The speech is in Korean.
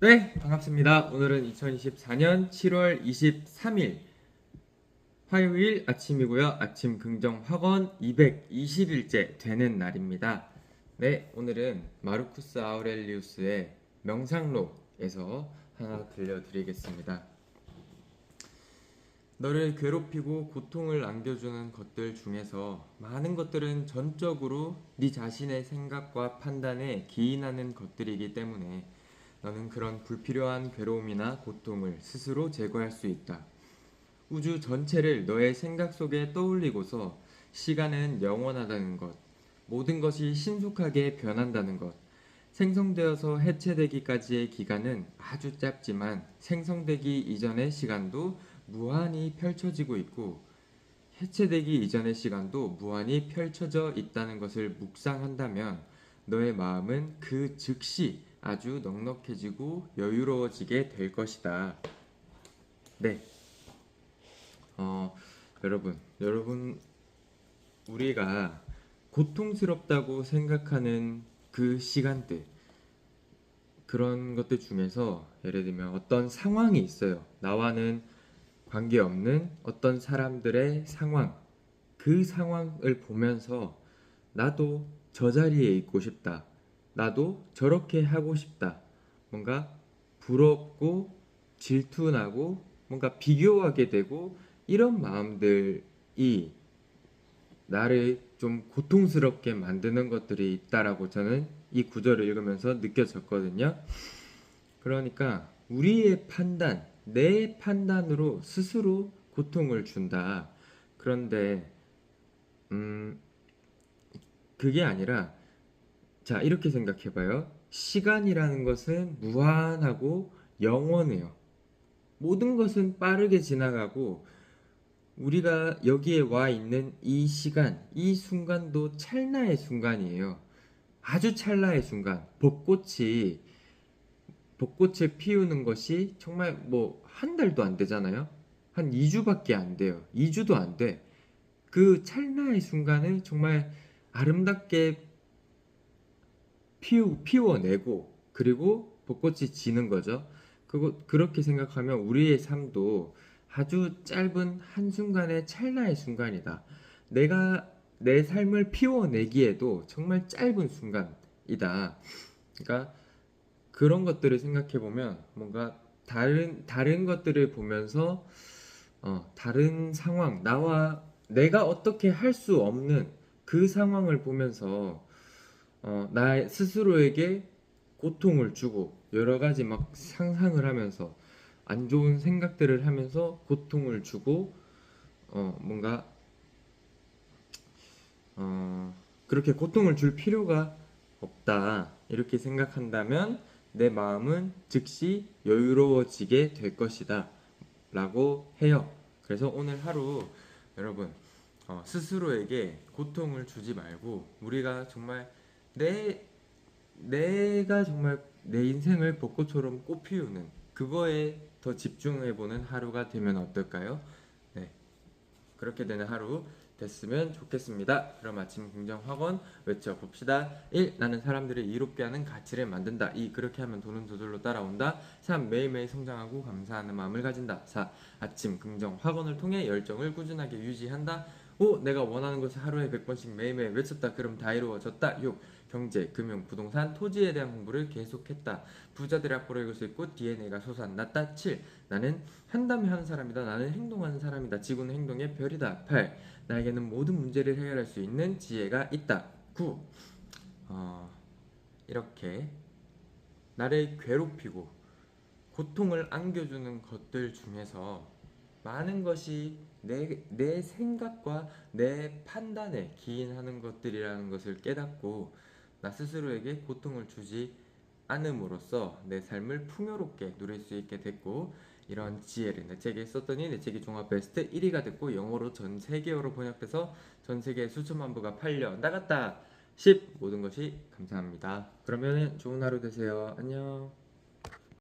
네, 반갑습니다. 오늘은 2024년 7월 23일 화요일 아침이고요. 아침 긍정 학원 220일째 되는 날입니다. 네, 오늘은 마르쿠스 아우렐리우스의 명상록에서 하나 들려드리겠습니다. 너를 괴롭히고 고통을 안겨주는 것들 중에서 많은 것들은 전적으로 네 자신의 생각과 판단에 기인하는 것들이기 때문에 너는 그런 불필요한 괴로움이나 고통을 스스로 제거할 수 있다. 우주 전체를 너의 생각 속에 떠올리고서 시간은 영원하다는 것, 모든 것이 신속하게 변한다는 것, 생성되어서 해체되기까지의 기간은 아주 짧지만 생성되기 이전의 시간도 무한히 펼쳐지고 있고 해체되기 이전의 시간도 무한히 펼쳐져 있다는 것을 묵상한다면 너의 마음은 그 즉시 아주 넉넉해지고 여유로워지게 될 것이다. 네. 어, 여러분, 여러분, 우리가 고통스럽다고 생각하는 그 시간들, 그런 것들 중에서 예를 들면 어떤 상황이 있어요. 나와는 관계없는 어떤 사람들의 상황, 그 상황을 보면서 나도 저 자리에 있고 싶다. 나도 저렇게 하고 싶다. 뭔가 부럽고 질투나고 뭔가 비교하게 되고 이런 마음들이 나를 좀 고통스럽게 만드는 것들이 있다라고 저는 이 구절을 읽으면서 느껴졌거든요. 그러니까 우리의 판단, 내 판단으로 스스로 고통을 준다. 그런데 음 그게 아니라 자, 이렇게 생각해 봐요. 시간이라는 것은 무한하고 영원해요. 모든 것은 빠르게 지나가고 우리가 여기에 와 있는 이 시간, 이 순간도 찰나의 순간이에요. 아주 찰나의 순간. 벚꽃이 벚꽃을 피우는 것이 정말 뭐 한 달도 안 되잖아요. 한 2주밖에 안 돼요. 2주도 안 돼. 그 찰나의 순간을 정말 아름답게 피우, 피워내고 그리고 벚꽃이 지는 거죠. 그거, 그렇게 생각하면 우리의 삶도 아주 짧은 한순간의 찰나의 순간이다. 내가 내 삶을 피워내기에도 정말 짧은 순간이다. 그러니까 그런 것들을 생각해 보면 뭔가 다른 다른 것들을 보면서 어, 다른 상황 나와 내가 어떻게 할 수 없는 그 상황을 보면서 어, 나 스스로에게 고통을 주고 여러 가지 막 상상을 하면서 안 좋은 생각들을 하면서 고통을 주고 어, 뭔가 어, 그렇게 고통을 줄 필요가 없다. 이렇게 생각한다면 내 마음은 즉시 여유로워지게 될 것이다. 라고 해요. 그래서 오늘 하루 여러분 어, 스스로에게 고통을 주지 말고 우리가 정말 내 내가 정말 내 인생을 벚꽃처럼 꽃피우는 그거에 더 집중해보는 하루가 되면 어떨까요? 네. 그렇게 되는 하루 됐으면 좋겠습니다. 그럼 아침 긍정 학원 외쳐봅시다. 1. 나는 사람들을 이롭게 하는 가치를 만든다. 2. 그렇게 하면 돈은 저절로 따라온다. 3. 매일매일 성장하고 감사하는 마음을 가진다. 4. 아침 긍정 학원을 통해 열정을 꾸준하게 유지한다. 5. 내가 원하는 것을 하루에 100번씩 매일매일 외쳤다. 그럼 다 이루어졌다. 6. 경제, 금융, 부동산, 토지에 대한 공부를 계속했다. 부자들의 앞으로 읽을 수 있고 DNA가 솟아났다. 7. 나는 한다면 하는 사람이다. 나는 행동하는 사람이다. 지구는 행동의 별이다. 8. 나에게는 모든 문제를 해결할 수 있는 지혜가 있다. 9. 어, 이렇게 나를 괴롭히고 고통을 안겨주는 것들 중에서 많은 것이 내, 내 생각과 내 판단에 기인하는 것들이라는 것을 깨닫고 나 스스로에게 고통을 주지 않음으로써 내 삶을 풍요롭게 누릴 수 있게 됐고 이런 지혜를 내 책에 썼더니 내 책이 종합 베스트 1위가 됐고 영어로 전 세계어로 번역돼서 전 세계 수천만 부가 팔려 나갔다. 10 모든 것이 감사합니다. 그러면 좋은 하루 되세요. 안녕